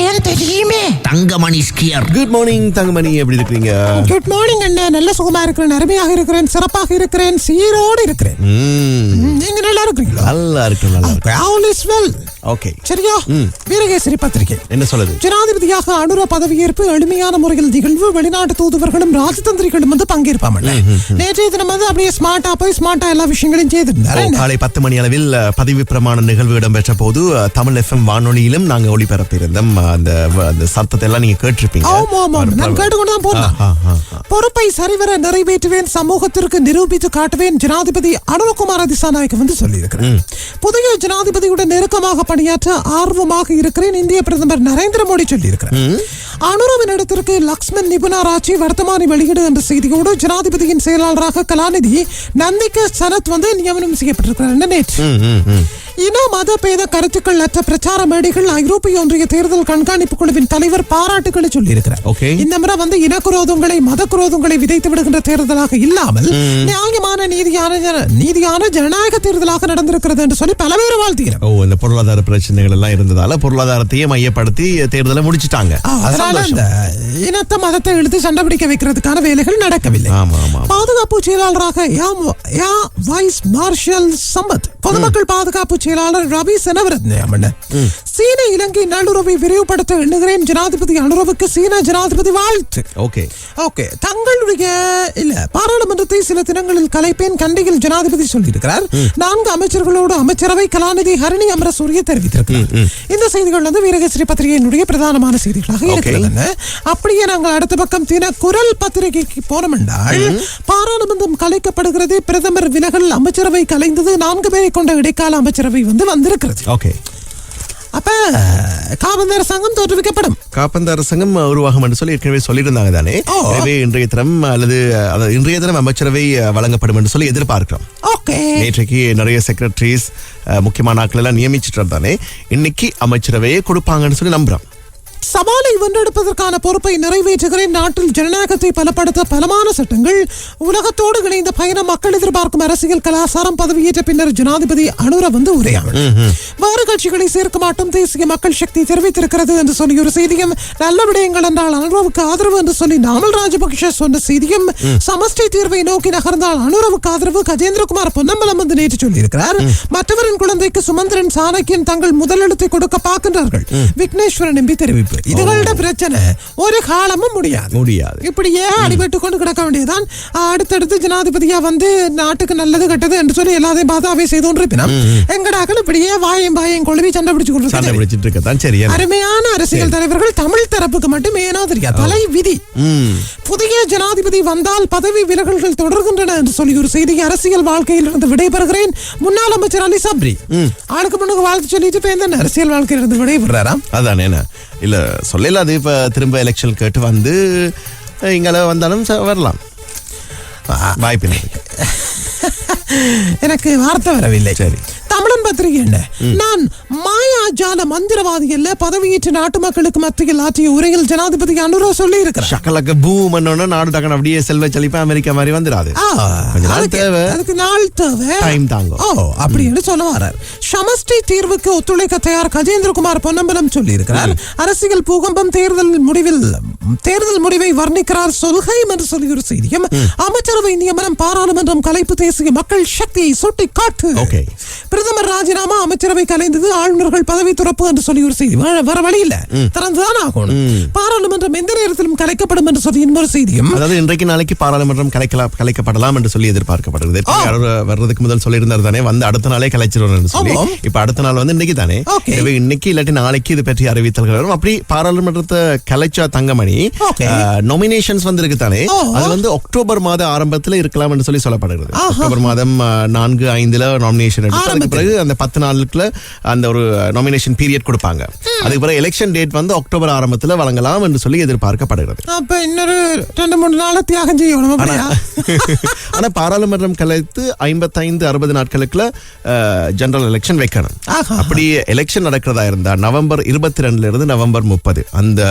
தெரியுமே Thangamani skier. Good morning Thangamani. எப்படி இருக்கீங்க குட் மார்னிங் அண்ணா. நல்ல சுகமா இருக்கிறேன். அருமையாக இருக்கிறேன். சிறப்பாக இருக்கிறேன். சீரோடு இருக்கிறேன். ம், நீங்க நல்லா இருக்கிறீங்களா? நல்லா இருக்கு நல்லா இருக்கு ஆல் இஸ் வெல் ஓகே சரியா? வீரகேசரி பத்திரிகை. என்ன சொல்லுது? ஜனாதிபதியாக அனுர பதவியேற்பு எளிமையான முறையில் நிகழ்வு வெளிநாட்டு தூதுவர்களும் ராஜதந்திரிகளும் வந்து பங்கேற்பாமல்ல நேற்றைய தினம் வந்து அப்படியே ஸ்மார்ட்டா போய் ஸ்மார்ட்டா எல்லா விஷயங்களையும் செய்திருந்தாரு. காலை பத்து மணி அளவில் பதவி பிரமாண நிகழ்வு இடம்பெற்ற போது தமிழ் எஃப்எம் வானொலியிலும் நாங்க ஒளிபரப்பியிருந்தோம். அந்த அந்த சத்தத்தை எல்லாம் நீங்க கேட்டிருப்பீங்க. ஆமா ஆமா நான் கேட்டுக்கொண்டுதான் போனேன். பொறுப்பை சரிவர நிறைவேற்றுவேன் சமூகத்திற்கு நிரூபித்து காட்டுவேன் ஜனாதிபதி அனுரகுமார திசாநாயக்க வந்து சொல்லியிருக்கிறார். புதிய ஜனாதிபதியுடன் நெருக்கமாக பணியாற்ற ஆர்வமாக இருக்கிறேன் இந்திய பிரதமர் நரேந்திர மோடி சொல்லியிருக்கிறார். அனுரவின் இடத்திற்கு லக்ஷ்மன் நிபுணராட்சி வர்த்தமானி வெளியீடு என்ற செய்தியோடு ஜனாதிபதியின் செயலாளராக கலாநிதி நந்திக சனத் வந்து நியமனம் செய்யப்பட்டிருக்கிறார். நேற்று. இன மத பேத கருத்துக்கள் அற்ற பிரச்சார மேடைகள் ஐரோப்பிய ஒன்றிய தேர்தல் கண்காணிப்பு குழுவின் தலைவர் பாராட்டுகளை சொல்லியிருக்கிறார். இந்த முறை வந்து இனக்குரோதங்களை மத குரோதங்களை விதைத்து விடுகின்ற தேர்தலாக இல்லாமல் நியாயமான நீதியான நீதியான ஜனநாயக தேர்தலாக நடந்திருக்கிறது என்று சொல்லி பல பேர் வாழ்த்துகிறார். ஓ இந்த பொருளாதார பிரச்சனைகள் எல்லாம் இருந்ததால பொருளாதாரத்தையே மையப்படுத்தி தேர்தலை முடிச்சிட்டாங்க. அதனால அந்த இனத்தை மதத்தை இழுத்து சண்டை பிடிக்க வைக்கிறதுக்கான வேலைகள் நடக்கவில்லை. ஆமா ஆமா. பாதுகாப்பு செயலாளராக வைஸ் மார்ஷல் சம்பத். பொதுமக்கள் பாதுகாப்பு செயலாளர் ரவி செனவரத் நியமனம் சீன இலங்கை நல்லுறவை விரிவுபடுத்த எண்ணுகிறேன். ஜனாதிபதி அனுரவுக்கு சீன ஜனாதிபதி வாழ்த்து. ஓகே. ஓகே. தங்களுடைய இல்ல பாராளுமன்றத்தை சில தினங்களில் கலைப்பேன். கண்டியில் ஜனாதிபதி சொல்லியிருக்கிறார். நான்கு அமைச்சர்களோடு அமைச்சரவை கலாநிதி ஹரணி அமரசூரிய தெரிவித்திருக்கிறார். இந்த செய்திகள் வந்து வீரகேசரி பத்திரிகையினுடைய பிரதானமான செய்திகளாக இருக்கிறது அப்படியே நாங்கள் அடுத்த பக்கம் தின குரல் பத்திரிகைக்கு போனோம் என்றால் பாராளுமன்றம் கலைக்கப்படுகிறது. பிரதமர் விலகல் அமைச்சரவை கலைந்தது. நான்கு பேரை கொண்ட இடைக்கால அமைச்சரவை வந்து வந்திருக்கிறது. ஓகே. அப்ப காபந்தர் சங்கம் தோற்றுவிக்கப்படும். காப்பந்த அரசாங்கம் உருவாகும் என்று சொல்லி ஏற்கனவே சொல்லியிருந்தாங்க தானே. எனவே இன்றைய தினம் அல்லது அதாவது இன்றைய தினம் அமைச்சரவை வழங்கப்படும் என்று சொல்லி எதிர்பார்க்கிறோம். ஓகே. நேற்றைக்கு நிறைய செக்ரட்டரிஸ் முக்கியமான ஆட்கள் எல்லாம் நியமிச்சிட்டு தானே? இன்னைக்கு அமைச்சரவையே கொடுப்பாங்கன்னு சொல்லி நம்புறோம். சவாலை வென்றெடுப்பதற்கான பொறுப்பை நிறைவேற்றுகிறேன். நாட்டில் ஜனநாயகத்தை பலப்படுத்த பலமான சட்டங்கள் உலகத்தோடு இணைந்த பயணம் மக்கள் எதிர்பார்க்கும் அரசியல் கலாச்சாரம் பதவியேற்ற பின்னர் ஜனாதிபதி அனுர வந்து உரையாடும் வேறு கட்சிகளை சேர்க்க மாட்டோம். தேசிய மக்கள் சக்தி தெரிவித்திருக்கிறது என்று சொல்லி ஒரு செய்தியும் நல்ல விடயங்கள் என்றால் அனுரவுக்கு ஆதரவு என்று சொல்லி நாமல் ராஜபக்ஷ சொன்ன செய்தியும் சமஷ்டி தீர்வை நோக்கி நகர்ந்தால் அனுரவுக்கு ஆதரவு கஜேந்திரகுமார் பொன்னம்பலம் வந்து நேற்று சொல்லியிருக்கிறார். மற்றவரின் குழந்தைக்கு சுமந்திரன் சாணக்கியன் தங்கள் முதலெழுத்தை கொடுக்க பார்க்கின்றார்கள். விக்னேஸ்வரன் எம்பி தெரிவிப்பு. இதுகளோட பிரச்சனை ஒரு காலமும் முடியாது. முடியாது. இப்படியே அடிபட்டு கொண்டு கிடக்க வேண்டியதுதான். அடுத்தடுத்து ஜனாதிபதியா வந்து நாட்டுக்கு நல்லது கெட்டது என்று சொல்லி எல்லாத்தையும் பாதாவே செய்து கொண்டிருப்பினோம் எங்கடாக்கள் இப்படியே வாயம் வாயம் கொழுவி சண்டை பிடிச்சு சண்டை பிடிச்சிட்டு இருக்கதான் சரி அருமையான அரசியல் தலைவர்கள் தமிழ் தரப்புக்கு மட்டும் ஏனோ தெரியாது தலை விதி. புதிய ஜனாதிபதி வந்தால் பதவி விலகல்கள் தொடர்கின்றன என்று சொல்லி ஒரு செய்தி அரசியல் வாழ்க்கையில் இருந்து விடைபெறுகிறேன். முன்னாள் அமைச்சர் அலி சப்ரி ஆளுக்கு முன்னுக்கு வாழ்த்து சொல்லிட்டு எந்த அரசியல் வாழ்க்கையில இருந்து விடைபெறாராம்? அதானே என்ன? இல்ல சொல்லல அது இப்ப திரும்ப எலெக்ஷன் கேட்டு வந்து அஹ், இங்கால வந்தாலும் வரலாம். வாய்ப்பு இருக்கு எனக்கு வார்த்தை வரவில்லை. சரி. தமிழன் பத்திரிகை என்ன? நான் மாயாஜால மந்திரவாதி அல்ல பதவியேற்ற நாட்டு மக்களுக்கு மத்தியில் ஆற்றிய உரையில் ஜனாதிபதி அனுரா சொல்லி இருக்கிறார் சக்கலக்க பூம் நாடு டக்குனு அப்படியே செல்வ செழிப்பா அமெரிக்கா மாதிரி வந்துடாது. அதுக்கு நாள் தேவை. டைம் தாங்கும். ஓ அப்படின்னு சொல்ல வர்றார் சமஷ்டி தீர்வுக்கு ஒத்துழைக்க தயார் கஜேந்திரகுமார் பொன்னம்பலம் சொல்லி இருக்கிறார் அரசியல் பூகம்பம் தேர்தல் முடிவில் தேர்தல் முடிவை வர்ணிக்கிறார் சொல்கைம் என்று சொல்லி ஒரு செய்தியும் அமைச்சரவை நியமனம் பாராளுமன்றம் கலைப்பு தேசிய மக்கள் சக்தியை சுட்டி காட்டு. பிரதமர் ராஜினாமா அமைச்சரவை கலைந்தது ஆளுநர்கள் பதவி துறப்பு என்று சொல்லி ஒரு செய்தி. வர- வழி இல்ல திறந்துதான் ஆகணும். பாராளுமன்றம் எந்த நேரத்திலும் கலைக்கப்படும் என்று சொல்லி இன்னொரு செய்தியும். அதாவது இன்றைக்கு நாளைக்கு பாராளுமன்றம் கலைக்கலாம் கலைக்கப்படலாம் என்று சொல்லி எதிர்பார்க்கப்படுகிறது. வர்றதுக்கு முதல் சொல்லியிருந்தார் தானே வந்து அடுத்த நாளே கலைச்சிருவோம் சொல்லி. இப்ப அடுத்த நாள் வந்து இன்னைக்கு தானே. இன்னைக்கு இல்லாட்டி நாளைக்கு இது பற்றி அறிவித்தல்கள் வரும். அப்படி பாராளுமன்றத்தை கலைச்சா தங்கமணி. நொமினேஷன்ஸ் வந்திருக்கு தானே. அது வந்து அக்டோபர் மாத ஆரம்பத்துல இருக்கலாம் என்று சொல்லி சொல்லப்படுகிறது. அக்டோபர் மாதம் நான்கு ஐந்துல நாமினேஷன் எடுத்து. பிறகு அந்த பத்து நாளுக்குள்ள அந்த ஒரு நாமினேஷன் பீரியட் கொடுப்பாங்க. அதுக்கு பிறகு எலெக்ஷன் டேட் வந்து அக்டோபர் ஆரம்பத்துல வழங்கலாம் என்று சொல்லி எதிர்பார்க்கப்படுகிறது. அப்ப இன்னொரு ரெண்டு மூணு நாள தியாகம் செய்யணும் ஆனா பாராளுமன்றம் கலைத்து ஐம்பத்தைந்து அறுபது நாட்களுக்குள்ள ஜெனரல் எலெக்ஷன் வைக்கணும். அப்படி எலெக்ஷன் நடக்கிறதா இருந்தா நவம்பர் இருபத்தி ரெண்டுல இருந்து நவம்பர் முப்பது அந்த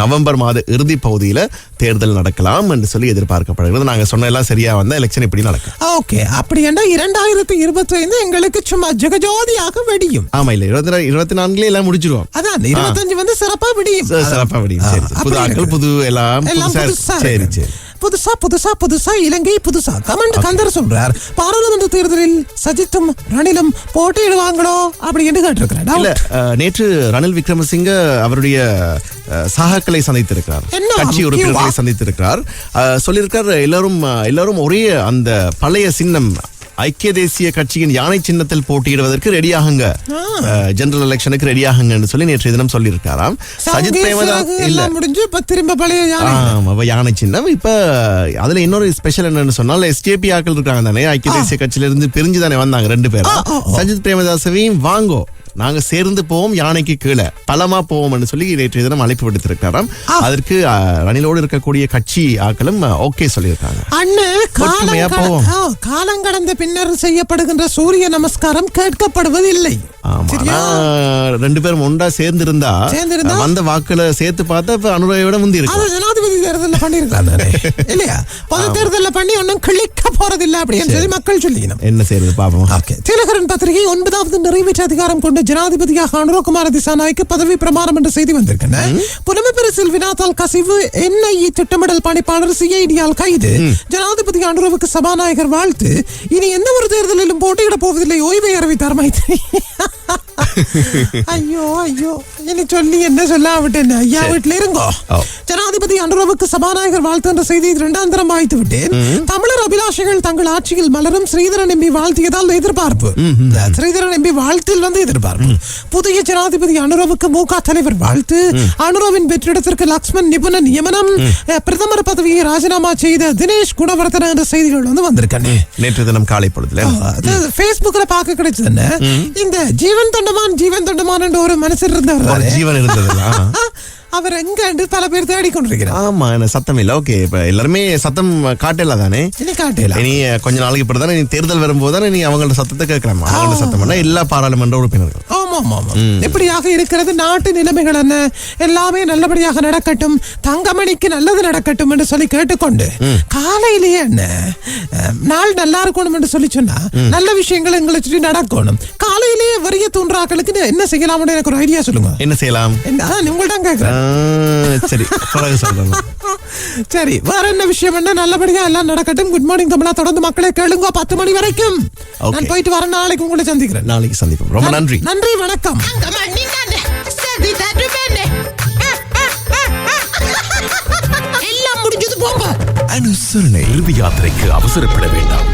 நவம்பர் மாத இறுதி பகுதியில தேர்தல் நடக்கலாம் என்று சொல்லி எதிர்பார்க்கப்படுகிறது. நாங்க சொன்ன எல்லாம் சரியா வந்தா எலெக்ஷன் இப்படி நடக்கும். ஓகே. அப்படி என்ன இரண்டாயிரத்தி இருபத்தி ஐந்து எங்களுக்கு சும்மா ஜெகஜோதியாக வெடியும். ஆமா இல்ல இருபத்தி இருபத்தி நான்குல எல்லாம் முடிச்சிருவோம் அதான் இருபத்தஞ்சு வந்து சிறப்பா வெடியும் ச- சிறப்பா. ஆ, புது ஆட்கள். புது எல்லாம். சரி. புதுசா புதுசா புதுசா இலங்கை புதுசா கமெண்ட் கந்தர் சொல்றார் பாராளுமன்ற தேர்தலில் சஜித்தும் ரணிலும் போட்டியிடுவாங்களோ அப்படின்னு அஹ், நேற்று ரணில் விக்ரமசிங்க அவருடைய சகாக்களை சந்தித்திருக்கிறார்? கட்சி உறுப்பினர்களை? சந்தித்திருக்கிறார் சொல்லியிருக்கார் எல்லாரும் எல்லாரும் ஒரே அந்த பழைய சின்னம் ஐக்கிய தேசிய கட்சியின் யானை சின்னத்தில் போட்டியிடுவதற்கு ரெடியாகுங்க. ஜெனரல் எலெக்ஷனுக்கு ரெடியாகுங்கன்னு சொல்லி நேற்று தினம் சொல்லியிருக்காராம். சஜித் பிரேமதாஸ் இல்ல. முடிஞ்சு இப்ப திரும்ப பழைய யானை. ஆமா, யானை சின்னம். இப்ப அதுல இன்னொரு ஸ்பெஷல் என்னன்னு சொன்னால் எஸ்டிபி ஆக்கள் இருக்காங்க தானே ஐக்கிய தேசிய கட்சியில இருந்து பிரிஞ்சு தானே வந்தாங்க ரெண்டு பேரும். சஜித் பிரேமதாசவையும் வாங்கோ. நாங்க சேர்ந்து போவோம் யானைக்கு கீழே. பலமா போவோம்னு சொல்லி நேற்றைய தினம் அழைப்பு விடுத்திருக்காராம் அதற்கு ரணிலோடு இருக்கக்கூடிய கட்சி ஆக்களும் ஓகே சொல்லியிருக்காங்க. காலம் கடந்த பின்னர் செய்யப்படுகின்ற சூரிய நமஸ்காரம் கேட்கப்படுவதில்லை. ரெண்டு பேரும் ஒன்றா சேர்ந்திருந்தா? வந்த வாக்குல சேர்த்து பார்த்தா அனுரவை விட முந்தி இருக்கு ஜனாதிபதி தேர்தலில் பண்ணிருக்கலாம் இல்லையா? பொது தேர்தலில் பண்ணி ஒன்றும் கிளிக்க போறதில்லை அப்படின்னு சொல்லி மக்கள் சொல்லிக்கணும். என்ன செய்யறது பாப்போம். திலகரன் பத்திரிகை ஒன்பதாவது நிறைவேற்ற அதிகாரம் கொண்ட ஜனாதிபதியாக அனுரகுமார திசாநாய்க்கு பதவி பிரமாணம் என்ற செய்தி வந்திருக்கின்றன புலமை பரிசில் வினாத்தால் கசிவு என்ஐஇ திட்டமிடல் பணிப்பாளர் சிஐடியால் கைது. ஜனாதிபதி அனுரவுக்கு சபாநாயகர் வாழ்த்து. இனி எந்த ஒரு தேர்தலிலும் போட்டியிட போவதில்லை ஓய்வை அறிவித்தார் மைத்ரி. ஐயோ ஐயோ இனி சொல்லி என்ன சொல்லாவிட்டேன் ஐயா வீட்டுல இருங்கோ. ஜனாதிபதி அனுரவுக்கு சபாநாயகர் வாழ்த்து என்ற செய்தி இரண்டாம் தரம் வாய்த்து விட்டேன் தமிழர் அபிலாஷைகள் தங்கள் ஆட்சியில் மலரும் ஸ்ரீதரன் எம்பி வாழ்த்தியதால் எதிர்பார்ப்பு ஸ்ரீதரன் எம்பி வாழ்த்தில் வந்து எதிர்பார்ப்பு புதிய ஜனாதிபதி அனுரவுக்கு மு தலைவர் வாழ்த்து அனுரவின் வெற்றிடத்திற்கு லக்ஷ்மண் நிபுண நியமனம் பிரதமர் பதவியை ராஜினாமா செய்த தினேஷ் குணவர்தன என்ற செய்திகள் வந்து வந்திருக்கேன் நேற்று தினம் காலை பொழுதுல Facebookல பார்க்க கிடைச்சது இந்த ஜீவன் தொண்டமான் ஜீவன் தொண்டமான் என்ற ஒரு மனுஷர் இருந்தவர்? ஜீவன் இருந்ததுல அவர் எங்க என்று பல பேர் தேடிக்கொண்டிருக்கிறார் ஆமா என்ன சத்தம் இல்ல. ஓகே இப்ப எல்லாருமே சத்தம் காட்டல தானே? இனி காட்டலாம் இனி கொஞ்ச நாளைக்கு பிறகு தானே நீ தேர்தல் வரும்போது தானே நீ அவங்களோட சத்தத்தை கேட்கலாம்? அவங்களோட சத்தம் எல்லா பாராளுமன்ற உறுப்பினர்கள் ஆமா ஆமா. ஆமா இப்படியாக இருக்கிறது? நாட்டு நிலைமைகள் என்ன? எல்லாமே நல்லபடியாக நடக்கட்டும். தங்கமணிக்கு நல்லது நடக்கட்டும் என்று சொல்லி கேட்டுக்கொண்டு காலையிலேயே என்ன? நாள் நல்லா இருக்கணும் என்று சொல்லி சொன்னா நல்ல விஷயங்கள் எங்களை சுற்றி நடக்கணும். காலையிலேயே வரிய தூண்டுறாக்களுக்கு என்ன செய்யலாம்னு எனக்கு ஒரு ஐடியா சொல்லுங்க. என்ன செய்யலாம்? உங்கள்ட்ட கேட்கிறேன் ஆ, சரி. வேற என்ன விஷயம் என்ன? நல்லபடியா எல்லாம் நடக்கட்டும். குட் மார்னிங் தமிழா தொடர்ந்து மக்களை கேளுங்க. பத்து மணி வரைக்கும். நான் போயிட்டு வரேன் நாளைக்கு உங்களை சந்திக்கிறேன். நாளைக்கு சந்திப்போம். ரொம்ப நன்றி. நன்றி வணக்கம் எல்லாம் முடிஞ்சது போங்க அனுசரணை இறுதி யாத்திரைக்கு அவசரப்பட வேண்டாம்